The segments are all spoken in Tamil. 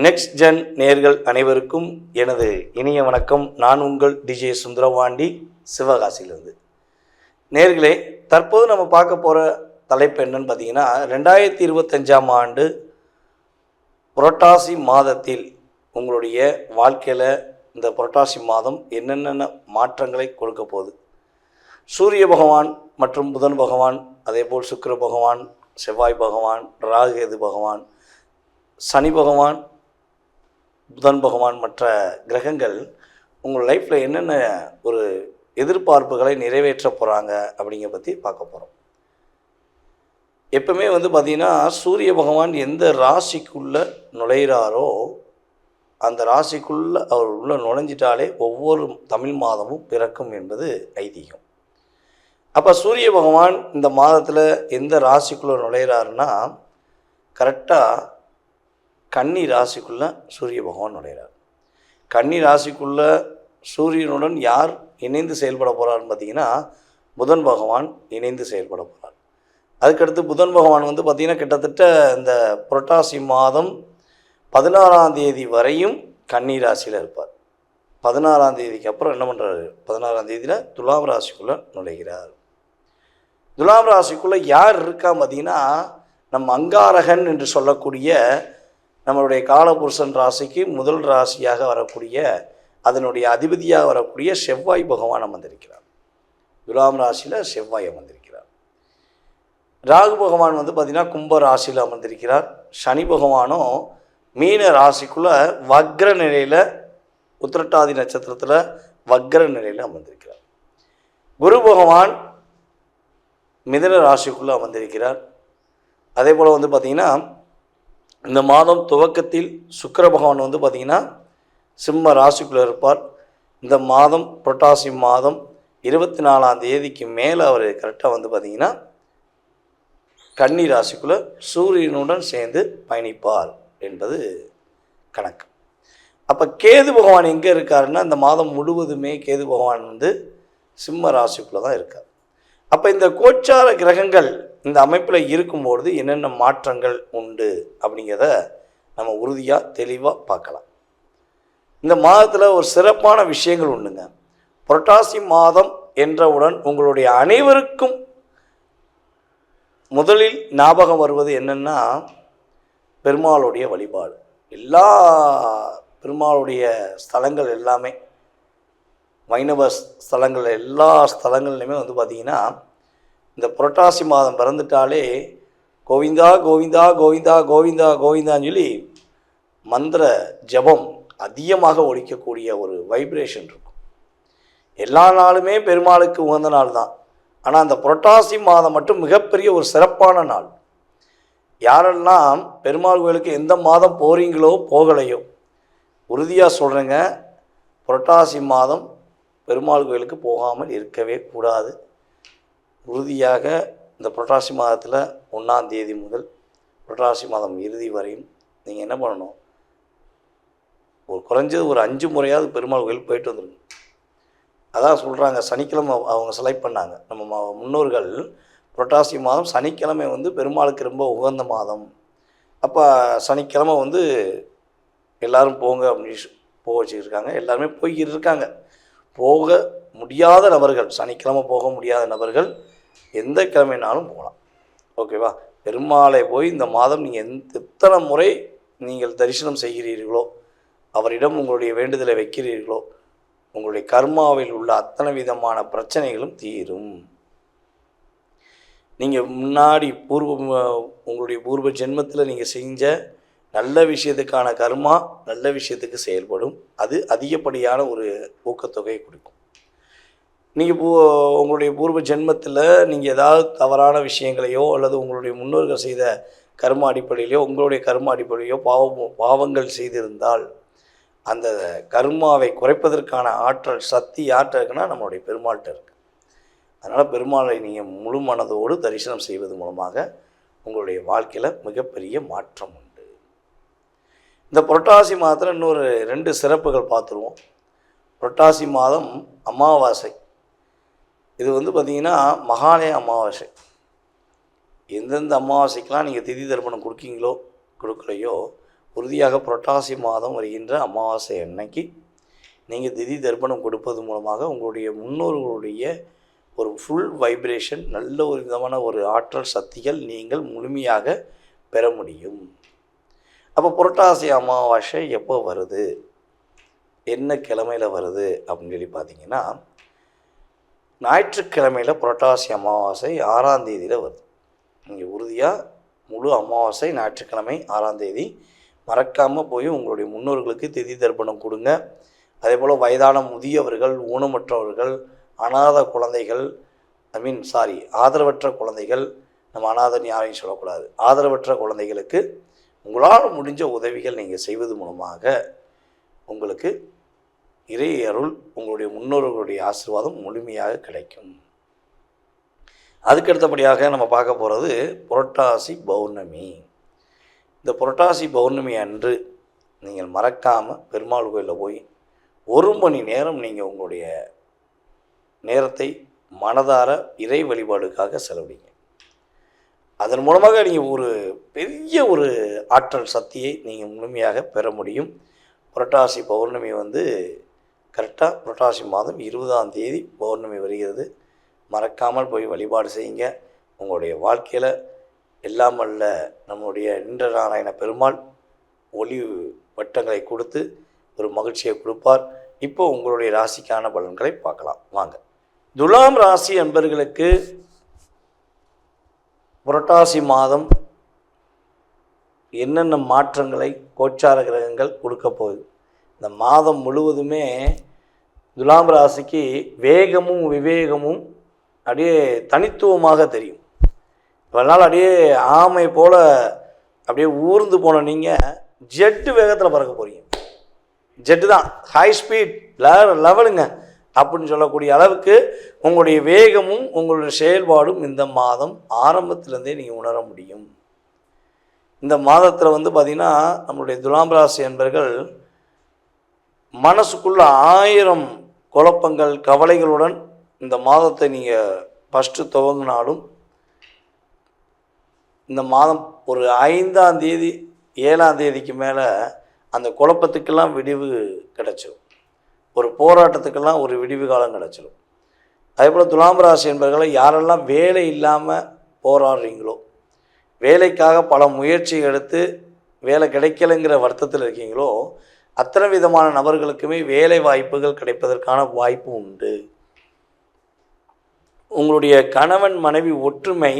நெக்ஸ்ட் ஜென் நேர்கள் அனைவருக்கும் எனது இனிய வணக்கம். நான் உங்கள் டிஜே சுந்தரவாண்டி சிவகாசியிலிருந்து. நேர்களே தற்போது நம்ம பார்க்க போகிற தலைப்பு என்னன்னு பார்த்தீங்கன்னா ரெண்டாயிரத்தி இருபத்தஞ்சாம் ஆண்டு புரட்டாசி மாதத்தில் உங்களுடைய வாழ்க்கையில் இந்த புரட்டாசி மாதம் என்னென்ன மாற்றங்களை கொடுக்க போகுது? சூரிய பகவான் மற்றும் புதன் பகவான் அதேபோல் சுக்கர பகவான் செவ்வாய் பகவான் ராகுகேது பகவான் சனி பகவான் புதன் பகவான் மற்ற கிரகங்கள் உங்கள் லைஃப்பில் என்னென்ன ஒரு எதிர்பார்ப்புகளை நிறைவேற்ற போகிறாங்க அப்படிங்கிற பற்றி பார்க்க போகிறோம் எப்பவுமே வந்து பார்த்திங்கன்னா சூரிய பகவான் எந்த ராசிக்குள்ளே நுழையிறாரோ அந்த ராசிக்குள்ளே அவர் உள்ளே நுழைஞ்சிட்டாலே ஒவ்வொரு தமிழ் மாதமும் பிறக்கும் என்பது ஐதீகம். அப்போ சூரிய பகவான் இந்த மாதத்தில் எந்த ராசிக்குள்ளே நுழையிறாருன்னா கரெக்டாக கன்னி ராசிக்குள்ளே சூரிய பகவான் நுழையிறார். கன்னி ராசிக்குள்ளே சூரியனுடன் யார் இணைந்து செயல்பட போகிறாருன்னு பார்த்தீங்கன்னா புதன் பகவான் இணைந்து செயல்பட போகிறார் அதுக்கடுத்து புதன் பகவான் வந்து பார்த்திங்கன்னா கிட்டத்தட்ட இந்த புரட்டாசி மாதம் பதினாறாம் தேதி வரையும் கன்னி ராசியில் இருப்பார். பதினாறாம் தேதிக்கு அப்புறம் என்ன பண்ணுறாரு பதினாறாம் தேதியில் துலாம் ராசிக்குள்ளே நுழைகிறார். துலாம் ராசிக்குள்ளே யார் இருக்கா பார்த்தீங்கன்னா நம்ம அங்காரகன் என்று சொல்லக்கூடிய நம்மளுடைய காலபுருஷன் ராசிக்கு முதல் ராசியாக வரக்கூடிய அதனுடைய அதிபதியாக வரக்கூடிய செவ்வாய் பகவான் அமர்ந்திருக்கிறார். துலாம் ராசியில் செவ்வாய் அமர்ந்திருக்கிறார். ராகு பகவான் வந்து பார்த்திங்கன்னா கும்ப ராசியில் அமர்ந்திருக்கிறார். சனி பகவானும் மீன ராசிக்குள்ளே வக்ர நிலையில் உத்திரட்டாதி நட்சத்திரத்தில் வக்ர நிலையில் அமர்ந்திருக்கிறார். குரு பகவான் மிதன ராசிக்குள்ளே அமர்ந்திருக்கிறார். அதே போல் வந்து பார்த்திங்கன்னா இந்த மாதம் துவக்கத்தில் சுக்கர பகவான் வந்து பார்த்திங்கன்னா சிம்ம ராசிக்குள்ளே இருப்பார். இந்த மாதம் புரட்டாசி மாதம் இருபத்தி நாலாம் தேதிக்கு மேலே அவர் கரெக்டாக வந்து பார்த்திங்கன்னா கன்னி ராசிக்குள்ளே சூரியனுடன் சேர்ந்து பயணிப்பார் என்பது கணக்கு. அப்போ கேது பகவான் எங்கே இருக்காருன்னா இந்த மாதம் முழுவதுமே கேது பகவான் வந்து சிம்ம ராசிக்குள்ளே தான் இருக்கார். அப்போ இந்த கோச்சார கிரகங்கள் இந்த அமைப்பில் இருக்கும்பொழுது என்னென்ன மாற்றங்கள் உண்டு அப்படிங்கிறத நம்ம உறுதியாக தெளிவாக பார்க்கலாம். இந்த மாதத்தில் ஒரு சிறப்பான விஷயங்கள் உண்டுங்க. புரட்டாசி மாதம் என்றவுடன் உங்களுடைய அனைவருக்கும் முதலில் ஞாபகம் வருவது என்னென்னா பெருமாளுடைய வழிபாடு. எல்லா பெருமாளுடைய ஸ்தலங்கள் எல்லாமே வைணவ ஸ்தலங்கள் எல்லா ஸ்தலங்கள்லையுமே வந்து பார்த்திங்கன்னா இந்த புரட்டாசி மாதம் பிறந்துட்டாலே கோவிந்தா கோவிந்தா கோவிந்தா கோவிந்தா கோவிந்தான்னு சொல்லி மந்திர ஜபம் அதிகமாக ஒழிக்கக்கூடிய ஒரு வைப்ரேஷன் இருக்கும். எல்லா நாளுமே பெருமாளுக்கு உகந்த நாள் தான். ஆனால் அந்த புரட்டாசி மாதம் மட்டும் மிகப்பெரிய ஒரு சிறப்பான நாள். யாரெல்லாம் பெருமாள் கோயிலுக்கு எந்த மாதம் போகிறீங்களோ போகலையோ உறுதியாக சொல்கிறேங்க புரட்டாசி மாதம் பெருமாள் கோயிலுக்கு போகாமல் இருக்கவே கூடாது. உறுதியாக இந்த புரட்டாசி மாதத்தில் ஒன்றாம் தேதி முதல் புரட்டாசி மாதம் இறுதி வரையும் நீங்கள் என்ன பண்ணணும்? ஒரு குறைஞ்சது ஒரு அஞ்சு முறையாவது பெருமாள் கோயில் போயிட்டு வந்துருங்க. அதான் சொல்கிறாங்க சனிக்கிழமை அவங்க செலக்ட் பண்ணாங்க. நம்ம முன்னோர்கள் புரட்டாசி மாதம் சனிக்கிழமை வந்து பெருமாளுக்கு ரொம்ப உகந்த மாதம். அப்போ சனிக்கிழமை வந்து எல்லோரும் போங்க அப்படின்னு போக வச்சுருக்காங்க. எல்லாருமே போய்கிட்டு இருக்காங்க. போக முடியாத நபர்கள் சனிக்கிழமை போக முடியாத நபர்கள் எந்த கிழமைனாலும் போகலாம். ஓகேவா? பெருமாளை போய் இந்த மாதம் நீங்கள் எந்த எத்தனை முறை நீங்கள் தரிசனம் செய்கிறீர்களோ அவரிடம் உங்களுடைய வேண்டுதலை வைக்கிறீர்களோ உங்களுடைய கர்மாவில் உள்ள அத்தனை விதமான பிரச்சனைகளும் தீரும். நீங்கள் முன்னாடி பூர்வ உங்களுடைய பூர்வ ஜென்மத்தில் நீங்கள் செஞ்ச நல்ல விஷயத்துக்கான கர்மா நல்ல விஷயத்துக்கு செயல்படும். அது அதிகப்படியான ஒரு ஊக்கத்தொகையை கொடுக்கும். நீங்கள் பூ உங்களுடைய பூர்வ ஜென்மத்தில் நீங்கள் ஏதாவது தவறான விஷயங்களையோ அல்லது உங்களுடைய முன்னோர்கள் செய்த கர்ம அடிப்படையிலையோ உங்களுடைய கர்ம அடிப்படையிலையோ பாவம் பாவங்கள் செய்திருந்தால் அந்த கர்மாவை குறைப்பதற்கான ஆற்றல் சக்தி யார்கிட்ட இருக்குன்னா நம்மளுடைய பெருமாள்கிட்ட இருக்குது அதனால் பெருமாளை நீங்கள் முழு மனதோடு தரிசனம் செய்வது மூலமாக உங்களுடைய வாழ்க்கையில் மிகப்பெரிய மாற்றம் உண்டு. இந்த புரட்டாசி மாதத்தில் இன்னொரு ரெண்டு சிறப்புகள் பார்த்துருவோம். புரட்டாசி மாதம் அமாவாசை. இது வந்து பார்த்திங்கன்னா மகாலய அமாவாசை. எந்தெந்த அமாவாசைக்கெலாம் நீங்கள் திதி தர்ப்பணம் கொடுக்கீங்களோ கொடுக்கலையோ உறுதியாக புரட்டாசி மாதம் வருகின்ற அமாவாசை அன்னைக்கு நீங்கள் திதி தர்ப்பணம் கொடுப்பது மூலமாக உங்களுடைய முன்னோர்களுடைய ஒரு ஃபுல் வைப்ரேஷன் நல்ல ஒரு விதமான ஒரு ஆற்றல் சக்திகள் நீங்கள் முழுமையாக பெற முடியும். அப்போ புரட்டாசி அமாவாசை எப்போ வருது? என்ன கிழமையில் வருது? அப்படின்னு சொல்லி பார்த்தீங்கன்னா ஞாயிற்றுக்கிழமையில் புரட்டாசி அமாவாசை ஆறாம் தேதியில் வருது. நீங்கள் உறுதியாக முழு அமாவாசை ஞாயிற்றுக்கிழமை ஆறாம் தேதி. மறக்காமல் போய் உங்களுடைய முன்னோர்களுக்கு திதி தர்ப்பணம் கொடுங்க. அதே போல் வயதான முதியவர்கள் ஊனமற்றவர்கள் அனாத குழந்தைகள் ஐ மீன் சாரி ஆதரவற்ற குழந்தைகள் நம்ம அனாதன் யாரையும் சொல்லக்கூடாது. ஆதரவற்ற குழந்தைகளுக்கு உங்களால் முடிஞ்ச உதவிகள் நீங்கள் செய்வது மூலமாக உங்களுக்கு இறை அருள் உங்களுடைய முன்னோர்களுடைய ஆசீர்வாதம் முழுமையாக கிடைக்கும். அதுக்கடுத்தபடியாக நம்ம பார்க்க போகிறது புரட்டாசி பௌர்ணமி. இந்த புரட்டாசி பௌர்ணமி அன்று நீங்கள் மறக்காமல் பெருமாள் கோயிலில் போய் ஒரு மணி நேரம் நீங்கள் உங்களுடைய நேரத்தை மனதார இறை வழிபாடுக்காக செலவிடுங்க. அதன் மூலமாக நீங்கள் ஒரு பெரிய ஒரு ஆற்றல் சக்தியை நீங்கள் முழுமையாக பெற முடியும். புரட்டாசி பௌர்ணமி வந்து கரெக்டாக புரட்டாசி மாதம் இருபதாம் தேதி பௌர்ணமி வருகிறது. மறக்காமல் போய் வழிபாடு செய்யுங்க. உங்களுடைய வாழ்க்கையில் எல்லாம் அல்ல நம்முடைய நின்ற நாராயண பெருமாள் ஒளி வட்டங்களை கொடுத்து ஒரு மகிழ்ச்சியை கொடுப்பார். இப்போ உங்களுடைய ராசிக்கான பலன்களை பார்க்கலாம். வாங்க. துலாம் ராசி என்பர்களுக்கு புரட்டாசி மாதம் என்னென்ன மாற்றங்களை கோச்சார கிரகங்கள் கொடுக்க போகுது? இந்த மாதம் முழுவதுமே துலாம் ராசிக்கு வேகமும் விவேகமும் அப்படியே தனித்துவமாக தெரியும். இவ்வளோ நாள் அப்படியே ஆமை போல் அப்படியே ஊர்ந்து போன நீங்கள் ஜெட்டு வேகத்தில் பறக்க போகிறீங்க ஜெட்டு தான். ஹை ஸ்பீட் லெவலுங்க அப்படின்னு சொல்லக்கூடிய அளவுக்கு உங்களுடைய வேகமும் உங்களுடைய செயல்பாடும் இந்த மாதம் ஆரம்பத்திலேருந்தே நீங்கள் உணர முடியும். இந்த மாதத்தில் வந்து பார்த்திங்கன்னா நம்மளுடைய துலாம் ராசி என்பர்கள் மனசுக்குள்ள ஆயிரம் குழப்பங்கள் கவலைகளுடன் இந்த மாதத்தை நீங்கள் ஃபஸ்ட்டு துவங்கினாலும் இந்த மாதம் ஒரு ஐந்தாம் தேதி ஏழாம் தேதிக்கு மேலே அந்த குழப்பத்துக்கெல்லாம் விடிவு கிடச்சிடும் ஒரு போராட்டத்துக்கெல்லாம் ஒரு விடிவு காலம் கிடச்சிரும். அதே போல் துலாம் ராசி என்பவர்களை யாரெல்லாம் வேலை இல்லாமல் போராடுறீங்களோ வேலைக்காக பல முயற்சி எடுத்து வேலை கிடைக்கலைங்கிற வருத்தத்தில் இருக்கீங்களோ அத்தனை விதமான நபர்களுக்குமே வேலை வாய்ப்புகள் கிடைப்பதற்கான வாய்ப்பு உண்டு. உங்களுடைய கணவன் மனைவி ஒற்றுமை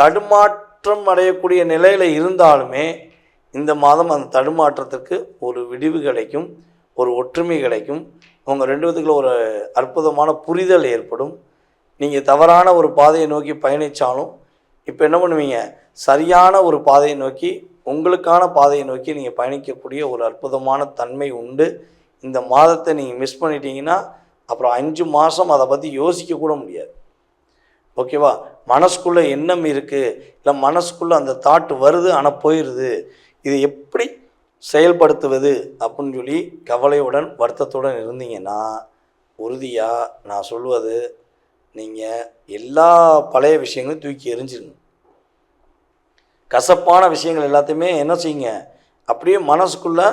தடுமாற்றம் அடையக்கூடிய நிலையில் இருந்தாலுமே இந்த மாதம் அந்த தடுமாற்றத்திற்கு ஒரு விடிவு கிடைக்கும் ஒரு ஒற்றுமை கிடைக்கும். உங்கள் ரெண்டு பேத்துக்குள்ள ஒரு அற்புதமான புரிதல் ஏற்படும். நீங்கள் தவறான ஒரு பாதையை நோக்கி பயணித்தாலும் இப்போ என்ன பண்ணுவீங்க? சரியான ஒரு பாதையை நோக்கி உங்களுக்கான பாதையை நோக்கி நீங்கள் பயணிக்கக்கூடிய ஒரு அற்புதமான தன்மை உண்டு. இந்த மாதத்தை நீங்கள் மிஸ் பண்ணிட்டீங்கன்னா அப்புறம் அஞ்சு மாதம் அதை பற்றி யோசிக்க கூட முடியாது. ஓகேவா மனசுக்குள்ளே எண்ணம் இருக்குது இல்லை மனசுக்குள்ளே அந்த தாட் வருது ஆனால் போயிடுது இது எப்படி செயல்படுத்துவது அப்படின்னு சொல்லி கவலையுடன் வருத்தத்துடன் இருந்தீங்கன்னா உறுதியாக நான் சொல்வது நீங்கள் எல்லா பழைய விஷயங்களையும் தூக்கி எரிஞ்சிருங்க கசப்பான விஷயங்கள் எல்லாத்தையுமே என்ன செய்யுங்க? அப்படியே மனசுக்குள்ளே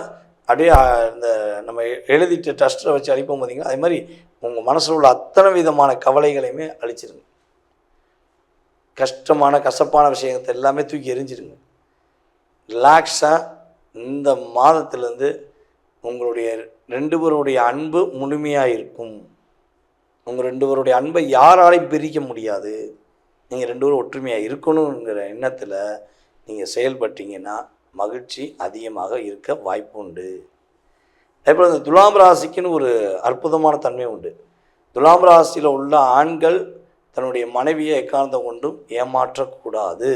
அப்படியே இந்த நம்ம எழுதிட்டு டஸ்ட்டரை வச்சு அழிப்போம் பார்த்தீங்களா? அதே மாதிரி உங்கள் மனசில் உள்ள அத்தனை விதமான கவலைகளையுமே அழிச்சிருங்க. கஷ்டமான கசப்பான விஷயத்தை எல்லாமே தூக்கி எரிஞ்சிருங்க. ரிலாக்ஸாக இந்த மாதத்துலேருந்து உங்களுடைய ரெண்டு பேருடைய அன்பு முழுமையாக இருக்கும். உங்கள் ரெண்டு பேருடைய அன்பை யாராலையும் பிரிக்க முடியாது. நீங்கள் ரெண்டு பேரும் ஒற்றுமையாக இருக்கணுங்கிற எண்ணத்தில் நீங்கள் செயல்பட்டீங்கன்னா மகிழ்ச்சி அதிகமாக இருக்க வாய்ப்பு உண்டு அதேபோல் இந்த துலாம் ராசிக்குன்னு ஒரு அற்புதமான தன்மை உண்டு. துலாம் ராசியில் உள்ள ஆண்கள் தன்னுடைய மனைவியை எக்காரணம் கொண்டும் ஏமாற்றக்கூடாது.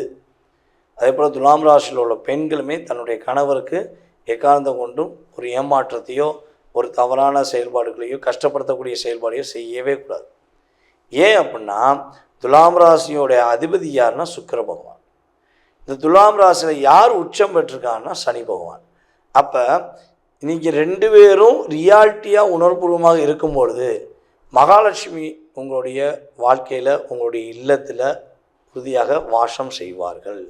அதே போல் துலாம் ராசியில் உள்ள பெண்களுமே தன்னுடைய கணவருக்கு எக்காரணம் கொண்டும் ஒரு ஏமாற்றத்தையோ ஒரு தவறான செயல்பாடுகளையோ கஷ்டப்படுத்தக்கூடிய செயல்பாடையோ செய்யவே கூடாது. ஏன் அப்படின்னா துலாம் ராசியோடைய அதிபதி யாருன்னா சுக்கர பகவான். இந்த துலாம் ராசியில் யார் உச்சம் பெற்றிருக்காங்கன்னா சனி பகவான். அப்போ இன்னைக்கு ரெண்டு பேரும் ரியாலிட்டியாக உணர்வுபூர்வமாக இருக்கும் பொழுது மகாலட்சுமி உங்களுடைய வாழ்க்கையில் உங்களுடைய இல்லத்தில் உறுதியாக வாசம் செய்வார்கள்.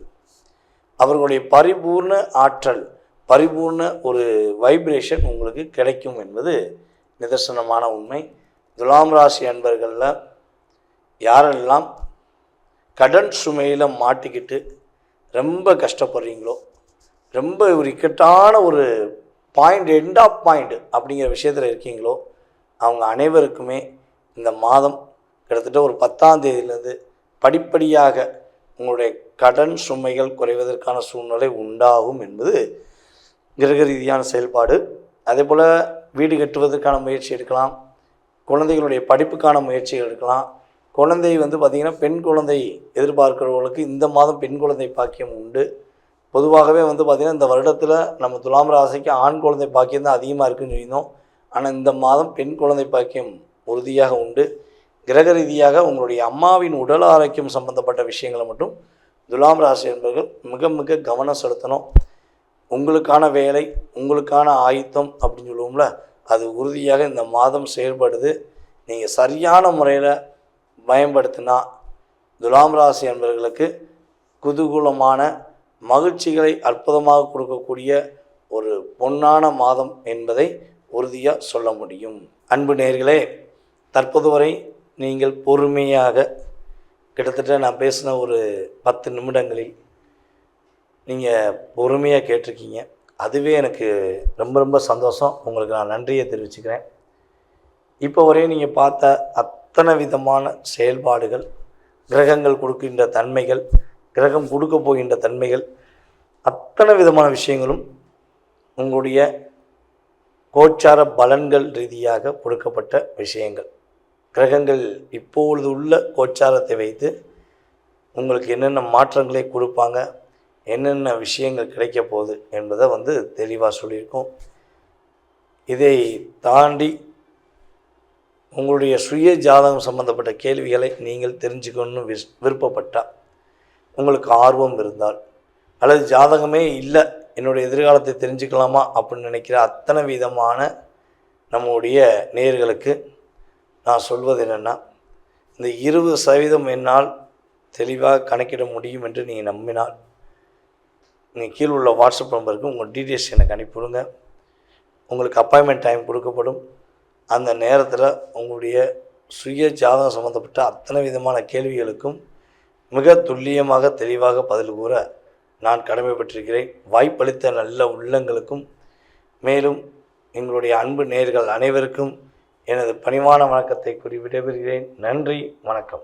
அவர்களுடைய பரிபூர்ண ஆற்றல் பரிபூர்ண ஒரு வைப்ரேஷன் உங்களுக்கு கிடைக்கும் என்பது நிதர்சனமான உண்மை. துலாம் ராசி அன்பர்களில் யாரெல்லாம் கடன் சுமையில் மாட்டிக்கிட்டு ரொம்ப கஷ்டப்படுறீங்களோ? ரொம்ப ஒரு இக்கட்டான ஒரு பாயிண்ட் எண்ட் ஆஃப் பாயிண்ட் அப்படிங்கிற விஷயத்தில் இருக்கீங்களோ அவங்க அனைவருக்குமே இந்த மாதம் கிட்டத்தட்ட ஒரு பத்தாம் தேதியிலேருந்து படிப்படியாக உங்களுடைய கடன் சுமைகள் குறைவதற்கான சூழ்நிலை உண்டாகும் என்பது கிரக ரீதியான செயல்பாடு. அதே போல் வீடு கட்டுவதற்கான முயற்சி எடுக்கலாம். குழந்தைகளுடைய படிப்புக்கான முயற்சிகள் எடுக்கலாம். குழந்தை வந்து பார்த்திங்கன்னா பெண் குழந்தை எதிர்பார்க்கிறவங்களுக்கு இந்த மாதம் பெண் குழந்தை பாக்கியம் உண்டு. பொதுவாகவே வந்து பார்த்திங்கன்னா இந்த வருடத்தில் நம்ம துலாம் ராசிக்கு ஆண் குழந்தை பாக்கியம் தான் அதிகமாக இருக்குன்னு சொல்லியிருந்தோம். ஆனால் இந்த மாதம் பெண் குழந்தை பாக்கியம் உறுதியாக உண்டு. கிரக ரீதியாக உங்களுடைய அம்மாவின் உடல் ஆரோக்கியம் சம்பந்தப்பட்ட விஷயங்களை மட்டும் துலாம் ராசி என்பவர்கள் மிக மிக கவனம் செலுத்தணும். உங்களுக்கான வேலை உங்களுக்கான ஆயுத்தம் அப்படின்னு சொல்லுவோம்ல அது உறுதியாக இந்த மாதம் செயல்படுது. நீங்கள் சரியான முறையில் பயன்படுத்தினா துலாம் ராசி என்பவர்களுக்கு குதூகூலமான மகிழ்ச்சிகளை அற்புதமாக கொடுக்கக்கூடிய ஒரு பொன்னான மாதம் என்பதை உறுதியாக சொல்ல முடியும். அன்பு நேர்களே தற்போது வரை நீங்கள் பொறுமையாக கிட்டத்தட்ட நான் பேசின ஒரு பத்து நிமிடங்களில் நீங்கள் பொறுமையாக கேட்டிருக்கீங்க. அதுவே எனக்கு ரொம்ப ரொம்ப சந்தோஷம். உங்களுக்கு நான் நன்றியை தெரிவிச்சுக்கிறேன். இப்போ வரையும் நீங்கள் பார்த்த அத்தனை விதமான செயல்பாடுகள் கிரகங்கள் கொடுக்கின்ற தன்மைகள் கிரகம் கொடுக்க போகின்ற தன்மைகள் அத்தனை விதமான விஷயங்களும் உங்களுடைய கோச்சார பலன்கள் ரீதியாக கொடுக்கப்பட்ட விஷயங்கள். கிரகங்கள் இப்பொழுது உள்ள கோச்சாரத்தை வைத்து உங்களுக்கு என்னென்ன மாற்றங்களை கொடுப்பாங்க என்னென்ன விஷயங்கள் கிடைக்க போகுது என்பதை வந்து தெளிவாக சொல்லியிருக்கோம். இதை தாண்டி உங்களுடைய சுய ஜாதகம் சம்பந்தப்பட்ட கேள்விகளை நீங்கள் தெரிஞ்சுக்கணும்னு விஸ் விருப்பப்பட்டால் உங்களுக்கு ஆர்வம் இருந்தால் அல்லது ஜாதகமே இல்லை என்னுடைய எதிர்காலத்தை தெரிஞ்சுக்கலாமா அப்படின்னு நினைக்கிற அத்தனை விதமான நம்முடைய நேர்களுக்கு நான் சொல்வது என்னென்னா இந்த இருபது சதவீதம் என்னால் தெளிவாக கணக்கிட முடியும் என்று நீங்கள் நம்பினால் நீங்கள் கீழே உள்ள வாட்ஸ்அப் நம்பருக்கு உங்கள் டீட்டெயில்ஸ் எனக்கு அனுப்பிவிடுங்க. உங்களுக்கு அப்பாயின்மெண்ட் டைம் கொடுக்கப்படும். அந்த நேரத்தில் உங்களுடைய சுய ஜாதகம் சம்மந்தப்பட்ட அத்தனை விதமான கேள்விகளுக்கும் மிக துல்லியமாக தெளிவாக பதில் கூற நான் கடமைப்பட்டிருக்கிறேன். வாய்ப்பளித்த நல்ல உள்ளங்களுக்கும் மேலும் எங்களுடைய அன்பு நேர்கள் அனைவருக்கும் எனது பணிவான வணக்கத்தை கூறி விடைபெறுகிறேன். நன்றி வணக்கம்.